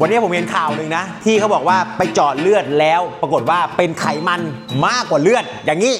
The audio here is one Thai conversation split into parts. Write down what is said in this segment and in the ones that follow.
วันนี้ผมเห็นข่าวหนึ่งนะ ที่เขาบอกว่าไปเจาะเลือดแล้วปรากฏว่าเป็นไขมันมากกว่าเลือดอย่างนี้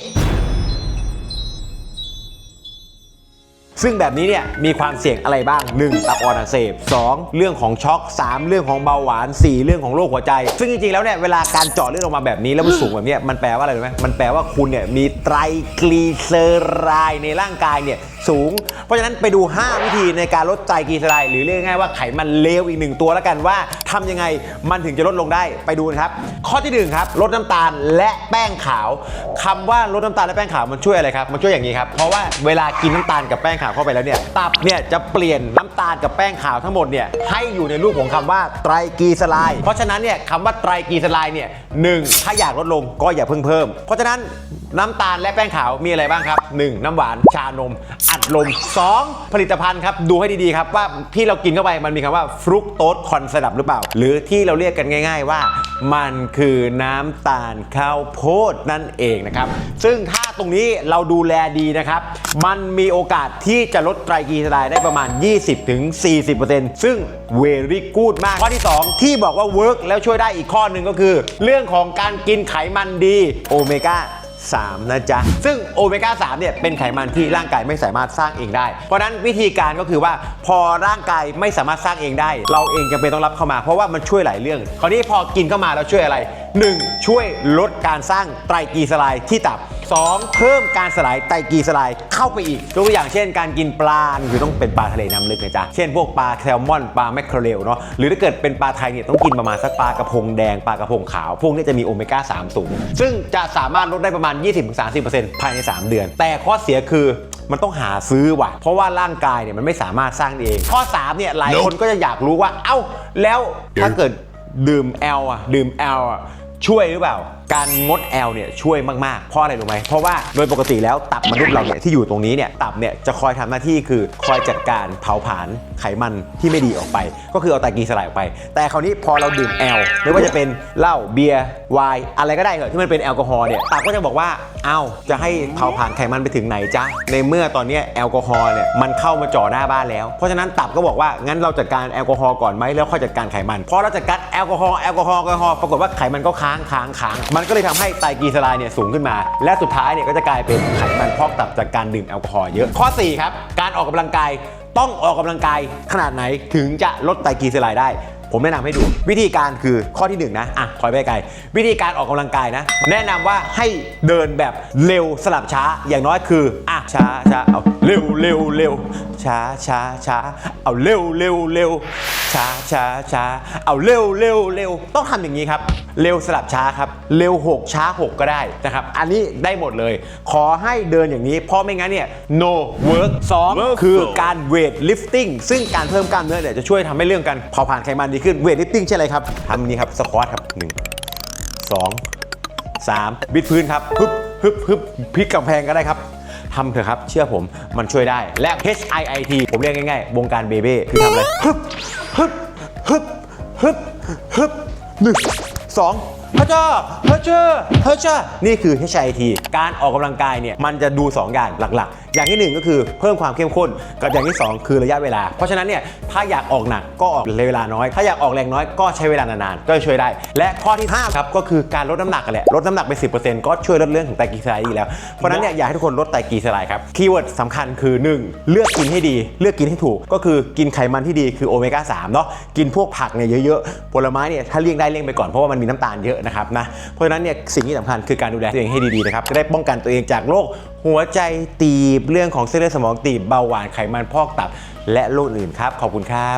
ซึ่งแบบนี้เนี่ยมีความเสี่ยงอะไรบ้าง 1. ตับอ่อนอักเสบ 2. เรื่องของช็อก 3. เรื่องของเบาหวาน 4. เรื่องของโรคหัวใจ ซึ่งจริงๆแล้วเนี่ยเวลาการเจาะเลือดออกมาแบบนี้แล้วมันสูงแบบนี้มันแปลว่าอะไรรู้ไหมมันแปลว่าคุณเนี่ยมีไตรกลีเซอไรด์ในร่างกายเนี่ย สูง เพราะฉะนั้นไปดู 5 วิธีในการลดไตรกลีเซอไรด์หรือเรียกง่ายว่าไขมันเลวอีกหนึ่งตัวแล้วกันว่าทำยังไงมันถึงจะลดลงได้ไปดูนะครับ ข้อที่หนึ่งครับ ลดน้ำตาลและแป้งขาวคำว่าลดน้ำตาลและแป้งขาวมันช่วยอะไรครับมันช่วยอย่างนี้ครับเพราะว่าเวลากินน้ำตาลกับแป้งขาวเข้าไปแล้วเนี่ยตับเนี่ยจะเปลี่ยนน้ำตาลกับแป้งขาวทั้งหมดเนี่ยให้อยู่ในรูปของคำว่าไตรกลีเซอไรด์เพราะฉะนั้นเนี่ยคำว่าไตรกลีเซอไรด์เนี่ยหนึ่งถ้าอยากลดลงก็อย่าเพิ่งเพิ่ม เพราะฉะนั้น น้ำตาลและแป้งขาวมีอะไรบ้างครับ 1. น้ำหวานชานม อัดลม 2. ผลิตภัณฑ์ครับ ดูให้ดีๆครับว่าที่เรากินเข้าไปมันมีคำว่าฟรุกโตสคอนไซรัปหรือเปล่า หรือที่เราเรียกกันง่าย ๆว่า มันคือน้ำตาลข้าวโพดนั่นเองนะครับ ซึ่งถ้าตรงนี้เราดูแลดีนะครับ มันมีโอกาสที่จะลดไตรกลีเซอไรด์ได้ประมาณ 20-40%ซึ่งเวรี่กูดมาก ข้อที่ 2 ที่บอกว่าเวิร์กแล้วช่วยได้อีกข้อหนึ่งก็คือ เรื่องของการกินไขมันดีโอเมก้า 3 นะจ๊ะ ซึ่งโอเมก้า3เนี่ยเป็นไขมันที่ร่างกายไม่สามารถสร้างเองได้ เพราะนั้นวิธีการก็คือว่าพอร่างกายไม่สามารถสร้างเองได้ เราเองจำเป็นต้องรับเข้ามาเพราะว่ามันช่วยหลายเรื่อง คราวนี้พอกินเข้ามาแล้วช่วยอะไร 1. ช่วยลดการสร้างไตรกลีเซอไรด์ที่ตับ 2. เพิ่มการสลายไตรกลีเซอไรด์เข้าไปอีกตัวอย่างเช่น การกินปลาคือต้องเป็นปลาทะเลน้ำลึกนะจ๊ะเช่นพวกปลาแซลมอนปลาแมคเคอเรลเนาะหรือถ้าเกิดเป็นปลาไทยเนี่ยต้องกินประมาณสักปลากระพงแดงปลากระพงขาว พวกนี้จะมีโอเมก้า3สูง ซึ่งจะสามารถลดได้ประมาณ 20-30%ภายใน 3 เดือน แต่ข้อเสียคือมันต้องหาซื้อว่ะ เพราะว่าร่างกายเนี่ยมันไม่สามารถสร้างเอง ข้อ 3 เนี่ยหลายคนก็จะอยากรู้ว่า เอ้า แล้วถ้าเกิด ดื่มแอลอะดื่มแอลอะช่วยหรือเปล่า การงดแอลเนี่ยช่วยมากๆ เพราะอะไรรู้ไหมเพราะว่าโดยปกติแล้วตับมนุษย์เราเนี่ยที่อยู่ตรงนี้เนี่ยตับเนี่ยจะคอยทำหน้าที่คือคอยจัดการเผาผลาญไขมันที่ไม่ดีออกไป ก็คือเอาไตรกลีเซอไรด์ออกไป แต่คราวนี้พอเราดื่มแอลไม่ว่าจะเป็นเหล้าเบียร์ไวน์อะไรก็ได้เถอะที่มันเป็นแอลกอฮอล์เนี่ยตับก็จะบอกว่าเอ้าจะให้เผาผลาญไขมันไปถึงไหนจ๊ะในเมื่อตอนนี้แอลกอฮอล์เนี่ยมันเข้ามาจ่อหน้าบ้านแล้ว เพราะฉะนั้นตับก็บอกว่างั้นเราจัดการแอลกอฮอล์ก่อนไหมแล้วค่อยจัดการไขมันพอเราจัดการแอลกอฮอล์แอลกอฮอล์แอลกอฮอล์ปรากฏว่าไขมันก็ค้างค้างค้างมันก็เลยทำให้ไตรกลีเซอไรด์เนี่ยสูงขึ้นมา และสุดท้ายเนี่ยก็จะกลายเป็นไขมันพอกตับจากการดื่มแอลกอฮอล์เยอะ ข้อสี่ครับ การออกกำลังกายต้องออกกำลังกายขนาดไหนถึงจะลดไตรกลีเซอไรด์ได้ผมแนะนำให้ดูวิธีการคือข้อที่หนึ่งนะอะคอยไปไกล วิธีการออกกำลังกายนะ แนะนำว่าให้เดินแบบเร็วสลับช้าอย่างน้อยคืออะช้าช้าเอา เร็วเร็วเร็วช้าช้าช้าเอาเร็วเร็วเร็วช้าช้าช้าเอาเร็วเร็วเร็วต้องทำอย่างนี้ครับ เร็วสลับช้าครับ เร็ว 6 ช้า 6 ก็ได้นะครับ อันนี้ได้หมดเลย ขอให้เดินอย่างนี้ เพราะไม่งั้นเนี่ย no work 2 คือการเวทลิฟติ้งซึ่งการเพิ่มกล้ามเนื้อเนี่ยจะช่วยทำให้เรื่องการเผาผลาญไขมันดีขึ้นเวทลิฟติ้งใช่อะไรครับทำนี้ครับสควอตครับ 1 2 3 บิดพื้นครับฮึบฮึบฮึบพลิกกำแพงก็ได้ครับ ทำเถอะครับ เชื่อผมมันช่วยได้ และ HIIT ผมเรียกง่ายๆ วงการเบเบ้คือทำอะไรฮึบฮึบฮึบฮึบฮึบหนึ่งสอง ฮัจเจอฮัจเจอฮัจเจอนี่คือ HIT การออกกำลังกายเนี่ยมันจะดู 2 อย่างหลักๆ อย่างที่ 1 ก็คือเพิ่มความเข้มข้น กับอย่างที่ 2 คือระยะเวลา เพราะฉะนั้นเนี่ยถ้าอยากออกหนักก็ออกเวลาน้อย ถ้าอยากออกแรงน้อยก็ใช้เวลานานๆ ก็ช่วยได้ และข้อที่5ครับก็คือการลดน้ำหนักกันแหละลดน้ำหนักไป 10%ก็ช่วยลดเรื่องของไตรกลีเซอไรด์แล้วเพราะฉะนั้นเนี่ยอยากให้ทุกคนลดไตรกลีเซอไรด์ครับคีย์เวิร์ดสำคัญคือ 1 เลือกกินให้ดี เลือกกินให้ถูก ก็คือกินไขมันที่ดีคือโอเมก้า3เนาะกินพวกผักเนี่ยเยอะๆผลไม้เนี่ยถ้าเลี่ยงได้เลี่ยงไปก่อนเพราะว่ามันมีน้ำตาลเยอะนะครับนะเพราะฉะนั้นเนี่ยสิ่งที่สำคัญคือการดูแลตัวเองให้ดีๆนะครับจะได้ป้องกันตัวเองจากโรคหัวใจตีบเรื่องของเส้นเลือดสมองตีบเบาหวานไขมันพอกตับ และโรคอื่นครับ ขอบคุณครับ